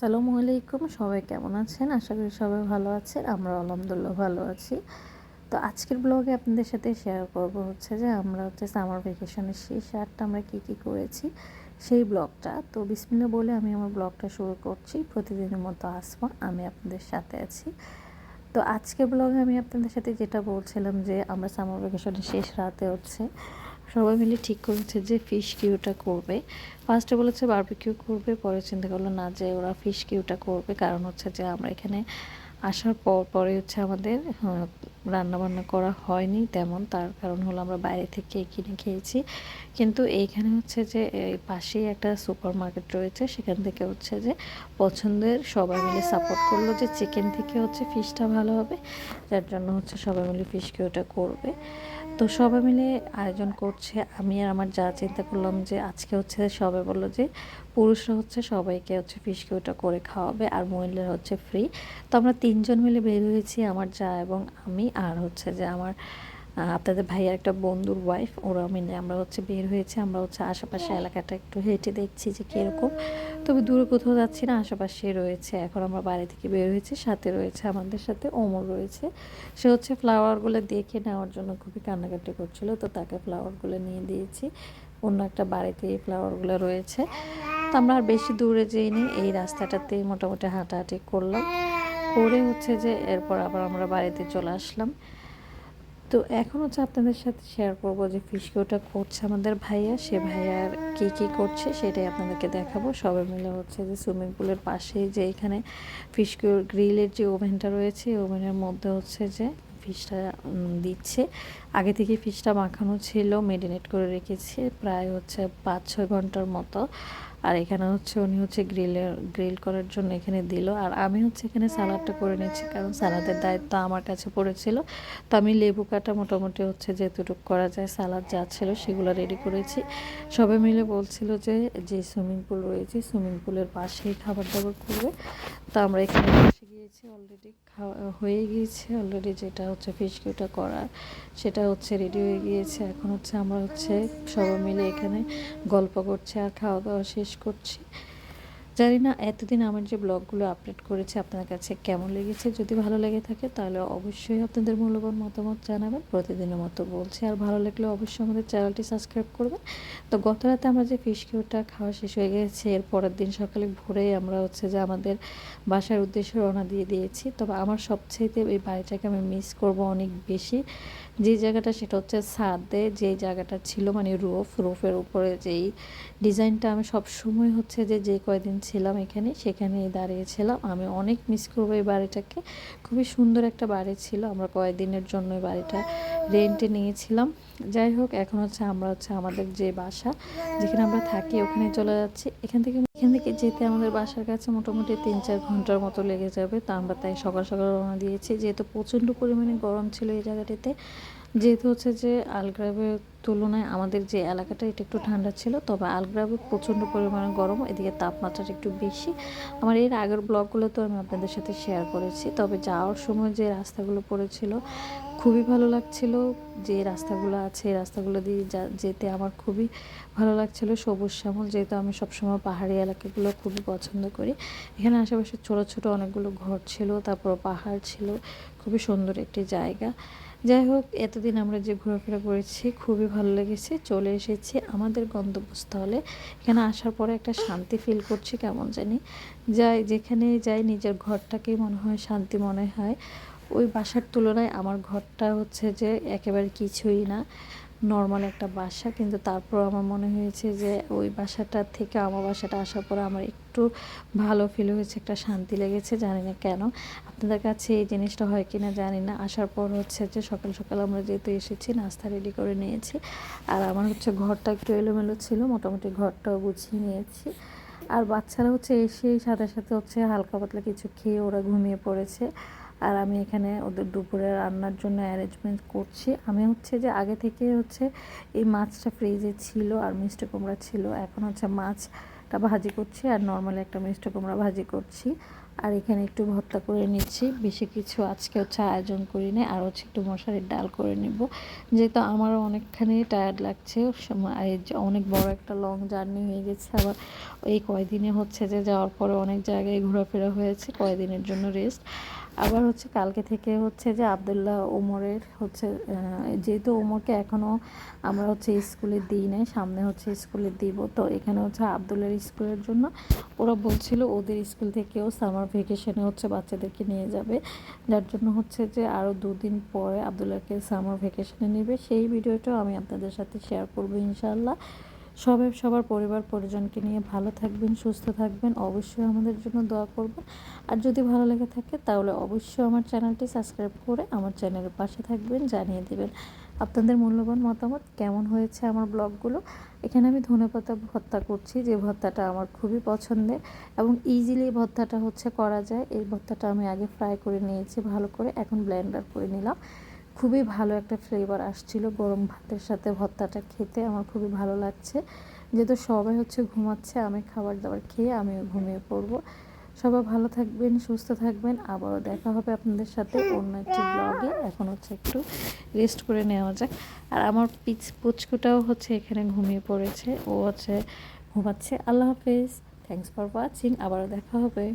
আসসালামু আলাইকুম, সবাই কেমন আছেন? আশা করি সবাই ভালো আছেন আমরা আলহামদুলিল্লাহ ভালো আছি। তো আজকের ব্লগে আপনাদের সাথে শেয়ার করব হচ্ছে যে আমরা হচ্ছে সামার ভ্যাকেশনের শেষ আটটা আমরা কী কী করেছি, সেই ব্লগটা। তো বিসমিল্লা বলে আমি আমার ব্লগটা শুরু করছি, প্রতিদিনের মতো আসব আমি আপনাদের সাথে আছি। তো আজকের ব্লগে আমি আপনাদের সাথে যেটা বলছিলাম যে আমরা সামার ভ্যাকেশনের শেষ রাতে হচ্ছে সবাই মিলে ঠিক করেছে যে ফিশ কিউটা করবে। ফার্স্টে বলেছে বারবিকিউ করবে, পরে চিন্তা করল না যে ওরা ফিশ কিউটা করবে। কারণ হচ্ছে যে আমরা এখানে আসার পর, পরে হচ্ছে আমাদের রান্না বান্না করা হয়নি তেমন, তার কারণ হলো আমরা বাইরে থেকে কিনে খেয়েছি। কিন্তু এইখানে হচ্ছে যে পাশেই একটা সুপার মার্কেট রয়েছে, সেখান থেকে হচ্ছে যে পছন্দের সবাই মিলে সাপোর্ট করল যে চিকেন থেকে হচ্ছে ফিশটা ভালো হবে, যার জন্য হচ্ছে সবাই মিলে ফিশ কিউটা করবে। তো সবাই মিলে আয়োজন করছে, আমি আর আমার যা চিন্তা করলাম যে আজকে হচ্ছে সবাই বলল যে পুরুষরা হচ্ছে সবাইকে হচ্ছে ফিশ ওটা করে খাওয়াবে আর মহিলারা হচ্ছে ফ্রি তো আমরা তিনজন মিলে বের হয়েছি আমার যা এবং আমি আর হচ্ছে যে আমার আপনাদের ভাইয়ার একটা বন্ধুর ওয়াইফ ওরা মিলে আমরা হচ্ছে বের হয়েছি। আমরা হচ্ছে আশেপাশে এলাকাটা একটু হেঁটে দেখছি যে কীরকম। তবে দূরে কোথাও যাচ্ছি না, আশেপাশে রয়েছে। এখন আমরা বাড়ি থেকে বের হয়েছি, সাথে রয়েছে আমাদের সাথে ওমর রয়েছে। সে হচ্ছে ফ্লাওয়ারগুলো দেখে নেওয়ার জন্য খুবই কান্নাকাটি করছিল। তো তাকে ফ্লাওয়ারগুলো নিয়ে দিয়েছি। অন্য একটা বাড়িতে এই ফ্লাওয়ারগুলো রয়েছে। তো আমরা আর বেশি দূরে যেইনি, এই রাস্তাটাতে মোটামুটি হাঁটাহাঁটি করলাম। করে হচ্ছে যে এরপর আবার আমরা বাড়িতে চলে আসলাম। তো এখন হচ্ছে আপনাদের সাথে শেয়ার করব যে ফিশকিউটা করছে আমাদের ভাইয়া, সে ভাইয়ার কী কী করছে সেটাই আপনাদেরকে দেখাবো। সবাই মিলে হচ্ছে যে সুইমিং পুলের পাশেই যে এখানে ফিশকিউর গ্রিলের যে ওভেনটা রয়েছে ওভেনের মধ্যে হচ্ছে যে ফিশটা দিচ্ছে। আগে থেকে ফিশটা মাখানো ছিল, মেরিনেট করে রেখেছি প্রায় হচ্ছে পাঁচ ছয় ঘণ্টার মতো। আর এখানে হচ্ছে উনি হচ্ছে গ্রিলের গ্রিল করার জন্য এখানে দিল। আর আমি হচ্ছে এখানে সালাডটা করে নিচ্ছি কারণ সালাদের দায়িত্ব আমার কাছে পড়েছিল। তো আমি লেবু কাটা মোটামুটি হচ্ছে যেতটুকু করা যায়, সালাদ যা ছিল সেগুলো রেডি করেছি। সবাই মিলে বলছিল যে যে সুইমিং পুল রয়েছে, সুইমিং পুলের পাশেই খাবার দাবার করবে। তো আমরা এখানে গিয়েছি অলরেডি খাওয়া হয়ে গিয়েছে অলরেডি যেটা হচ্ছে ফিশ কিউটা করার, সেটা হচ্ছে রেডি হয়ে গিয়েছে। এখন হচ্ছে আমরা হচ্ছে সবাই মিলে এখানে গল্প করছি আর খাওয়া দাওয়া শেষ করছি। জানি না এতদিন আমার যে ব্লগগুলো আপলোড করেছে আপনার কাছে কেমন লেগেছে, যদি ভালো লেগে থাকে তাহলে অবশ্যই আপনাদের মূল্যবান মতামত জানাবেন। প্রতিদিনের মতো বলছি, আর ভালো লাগলে অবশ্যই আমাদের চ্যানেলটি সাবস্ক্রাইব করবেন। তো গত রাতে আমরা যে ফিশ কিউটা খাওয়া শেষ হয়ে গেছে, এর পরের দিন সকালে ভোরেই আমরা হচ্ছে যে আমাদের বাসার উদ্দেশ্যে রওনা দিয়ে দিয়েছি। তবে আমার সবচেয়েতে এই বাড়িটাকে আমি মিস করব অনেক বেশি। যে জায়গাটা সেটা হচ্ছে ছাদে, যে জায়গাটা ছিল মানে রুফ, রুফের উপরে যেই ডিজাইনটা আমি সব সময় হচ্ছে যে যে কয়দিন ছিলাম এখানে, সেখানেই দাঁড়িয়েছিলাম আমি অনেক মিস করব এই বাড়িটাকে। খুবই সুন্দর একটা বাড়ি ছিল। আমরা কয়েকদিনের জন্য এই বাড়িটা রেন্টে নিয়েছিলাম। যাই হোক, এখন হচ্ছে আমরা হচ্ছে আমাদের যে বাসা যেখানে আমরা থাকি, ওখানে চলে যাচ্ছি। এখান থেকে এখান থেকে যেতে আমাদের বাসার কাছে মোটামুটি তিন চার ঘণ্টার মতো লেগে যাবে। তো আমরা তাই সকাল সকাল রওনা দিয়েছি। যেহেতু প্রচণ্ড পরিমাণে গরম ছিল এই জায়গাটিতে, যেহেতু হচ্ছে যে আলগ্রাবের তুলনায় আমাদের যে এলাকাটা এটা একটু ঠান্ডা ছিল, তবে আলগ্রাবে প্রচণ্ড পরিমাণে গরম, এদিকে তাপমাত্রাটা একটু বেশি। আমার এর আগের ব্লগগুলো তো আমি আপনাদের সাথে শেয়ার করেছি, তবে যাওয়ার সময় যে রাস্তাগুলো পড়েছিল, খুবই ভালো লাগছিল। যে রাস্তাগুলো আছে, এই রাস্তাগুলো দিয়ে যেতে আমার খুবই ভালো লাগছিল। সবুজ শ্যামল যেহেতু আমি সবসময় পাহাড়ি এলাকাগুলো খুবই পছন্দ করি। এখানে আশেপাশে ছোটো ছোটো অনেকগুলো ঘর ছিল তারপর পাহাড় ছিল, খুবই সুন্দর একটি জায়গা। যাই হোক, এতদিন আমরা যে ঘোরাফেরা করেছি, খুবই ভালো লেগেছে। চলে এসেছি আমাদের গন্তব্যস্থলে। এখানে আসার পরে একটা শান্তি ফিল করছি, কেমন জানি। যাই যেখানে যাই, নিজের ঘরটাকেই মনে হয় শান্তি মনে হয়। ওই বাসার তুলনায় আমার ঘরটা হচ্ছে যে একেবারে কিছুই না নর্মাল একটা বাসা। কিন্তু তারপর আমার মনে হয়েছে যে ওই বাসাটা থেকে আমার বাসাটা আসার পর আমার একটু ভালো ফিল হয়েছে, একটা শান্তি লেগেছে, জানি না কেন। আপনাদের কাছে এই জিনিসটা হয় কি না জানি না। আসার পর হচ্ছে যে সকাল সকাল আমরা যেহেতু এসেছি, নাস্তা রেডি করে নিয়েছি। আর আমার হচ্ছে ঘরটা একটু এলোমেলো ছিল, মোটামুটি ঘরটাও গুছিয়ে নিয়েছি। আর বাচ্চারা হচ্ছে এসেই সাথে সাথে হচ্ছে হালকা পাতলা কিছু খেয়ে ওরা ঘুমিয়ে পড়েছে। আর আমি এখানে ওদের দুপুরে রান্নার জন্য অ্যারেঞ্জমেন্ট করছি। আমি হচ্ছে যে আগে থেকে হচ্ছে এই মাছটা ফ্রিজে ছিল আর মিষ্টি কুমড়া ছিল। এখন হচ্ছে মাছটা ভাজি করছি আর নর্মালি একটা মিষ্টি কুমড়া ভাজি করছি। আর এখানে একটু ভর্তা করে নিচ্ছি। বেশি কিছু আজকে হচ্ছে আয়োজন করি না আর হচ্ছে একটু মশারির ডাল করে নেব। যেহেতু আমারও অনেকখানি টায়ার্ড লাগছে অনেক বড় একটা লং জার্নি হয়ে গেছে। আবার এই কয়দিনে হচ্ছে যে যাওয়ার পরে অনেক জায়গায় ঘোরাফেরা হয়েছে, কয়দিনের জন্য রেস্ট আবার হচ্ছে কালকে থেকে হচ্ছে যে আবদুল্লাহ ওমরের হচ্ছে যেহেতু ওমরকে এখনও আমরা হচ্ছে স্কুলে দিই নাই, সামনে হচ্ছে স্কুলে দিব, তো এখানে হচ্ছে আবদুল্লার স্কুলের জন্য ওরা বলছিল ওদের স্কুল থেকেও সামার ভেকেশনে হচ্ছে বাচ্চাদেরকে নিয়ে যাবে। যার জন্য হচ্ছে যে আরও দুদিন পরে আবদুল্লাহকে সামার ভেকেশনে নেবে। সেই ভিডিওটাও আমি আপনাদের সাথে শেয়ার করব ইনশাআল্লাহ। সবাই, সবার পরিবার, পরিজনকে নিয়ে ভালো থাকবেন, সুস্থ থাকবেন। অবশ্যই আমাদের জন্য দোয়া করবেন। আর যদি ভালো লেগে থাকে, তাহলে অবশ্যই আমার চ্যানেলটি সাবস্ক্রাইব করে আমার চ্যানেলের পাশে থাকবেন, জানিয়ে দেবেন আপনাদের মূল্যবান মতামত, কেমন হয়েছে আমার ব্লগগুলো। এখানে আমি ধনেপাতা ভর্তা করছি, যে ভর্তাটা আমার খুবই পছন্দের এবং ইজিলি ভর্তাটা হচ্ছে করা যায়। এই ভর্তাটা আমি আগে ফ্রাই করে নিয়েছি, ভালো করে এখন ব্লেন্ডার করে নিলাম। খুবই ভালো একটা ফ্লেভার আসছিল। গরম ভাতের সাথে ভর্তাটা খেতে আমার খুবই ভালো লাগছে। যেহেতু সবাই হচ্ছে ঘুমাচ্ছে, আমি খাবার দাবার খেয়ে আমিও ঘুমিয়ে পড়ব। সবাই ভালো থাকবেন, সুস্থ থাকবেন। আবারও দেখা হবে আপনাদের সাথে অন্য একটি ব্লগে এখন হচ্ছে একটু রেস্ট করে নেওয়া যাক। আর আমার পিচ পুচকুটাও হচ্ছে এখানে ঘুমিয়ে পড়েছে। ও হচ্ছে ঘুমাচ্ছে। আল্লাহ হাফেজ। থ্যাংকস ফর ওয়াচিং আবারও দেখা হবে।